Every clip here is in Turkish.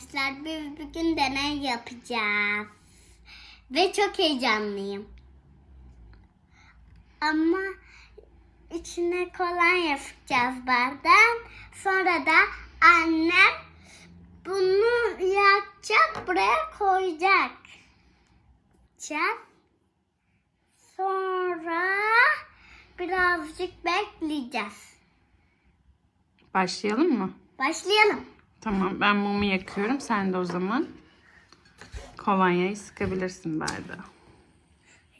arkadaşlar. Biz bugün deney yapacağız. Ve çok heyecanlıyım. Ama içine kolonya sıkacağız bardan. Sonra da annem bunu yakacak buraya koyacak. Sonra birazcık bekleyeceğiz. Başlayalım mı? Başlayalım. Tamam ben mumu yakıyorum. Sen de o zaman kolonyayı sıkabilirsin bardağa.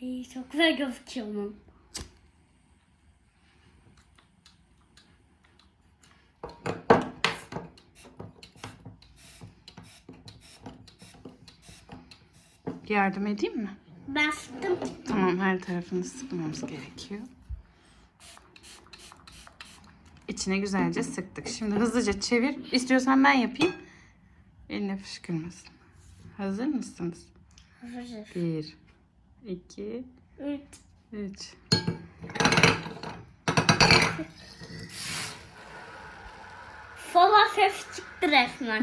Ay, çok güzel gözüküyor mum. Yardım edeyim mi? Ben sıktım. Tamam her tarafını sıkmamız gerekiyor. İçine güzelce sıktık. Şimdi hızlıca çevir. İstiyorsan ben yapayım. Eline fışkırmasın. Hazır mısınız? Hazır. Bir, iki, Üç. üç. Ses çıktı resmen.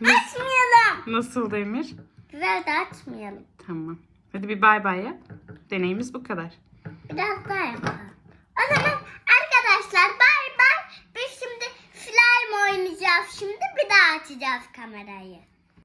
açmayalım. Nasıl Demir? Güzel de açmayalım. Tamam. Hadi bir bay bay yap. Deneyimiz bu kadar. Biraz daha yapalım. Arkadaşlar bay bay. Biz şimdi slime oynayacağız. Şimdi bir daha açacağız kamerayı.